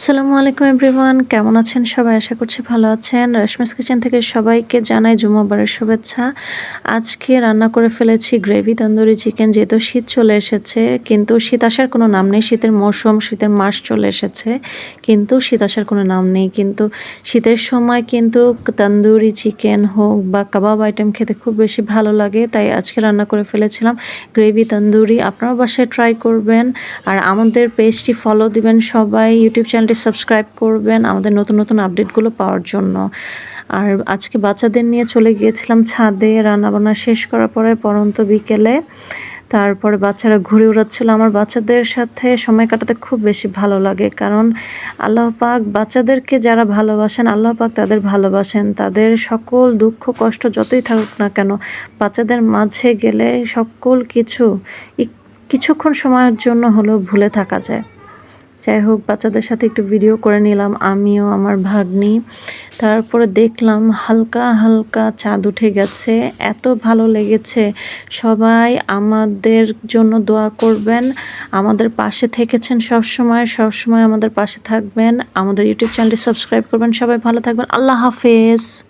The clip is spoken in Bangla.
আসসালামু আলাইকুম, এভরিওয়ান। কেমন আছেন? সবাই আশা করছি ভালো আছেন। রেশমাস কিচেন থেকে সবাইকে জানাই জুমাবারের শুভেচ্ছা। আজকে রান্না করে ফেলেছি গ্রেভি তন্দুরি চিকেন, যেহেতু শীত চলে এসেছে, কিন্তু শীত আসার কোনো নাম নেই। শীতের মৌসুম, শীতের মাস চলে এসেছে, কিন্তু শীত আসার কোনো নাম নেই। কিন্তু শীতের সময় কিন্তু তন্দুরি চিকেন হোক বা কাবাব আইটেম খেতে খুব বেশি ভালো লাগে। তাই আজকে রান্না করে ফেলেছিলাম গ্রেভি তন্দুরি। আপনারাও বাসায় ট্রাই করবেন। আর আমাদের পেজটি ফলো দিবেন সবাই। ইউটিউব চ্যানেলটি সাবস্ক্রাইব করবেন আমাদের নতুন নতুন আপডেটগুলো পাওয়ার জন্য। আর আজকে বাচ্চাদের নিয়ে চলে গিয়েছিলাম ছাদে, রান্নাবান্না শেষ করার পরে পরন্ত বিকেলে। তারপরে বাচ্চারা ঘুরে উড়াচ্ছিল। আমার বাচ্চাদের সাথে সময় কাটাতে খুব বেশি ভালো লাগে। কারণ আল্লাহ পাক বাচ্চাদেরকে যারা ভালোবাসেন, আল্লাহ পাক তাদের ভালোবাসেন। তাদের সকল দুঃখ, কষ্ট যতই থাকুক না কেন, বাচ্চাদের মাঝে গেলে সকল কিছু, কিছুক্ষণ সময়ের জন্য হলেও ভুলে থাকা যায়। যাই হোক, বাচ্চাদের সাথে একটু ভিডিও করে নিলাম। আমিও, আমার ভাগ্নি। তারপরে দেখলাম হালকা হালকা চাঁদ উঠে গেছে। এত ভালো লেগেছে। সবাই আমাদের জন্য দোয়া করবেন। আমাদের পাশে থেকেছেন সব সময় সব সময় আমাদের পাশে থাকবেন। আমাদের ইউটিউব চ্যানেলটি সাবস্ক্রাইব করবেন। সবাই ভালো থাকবেন। আল্লাহ হাফেজ।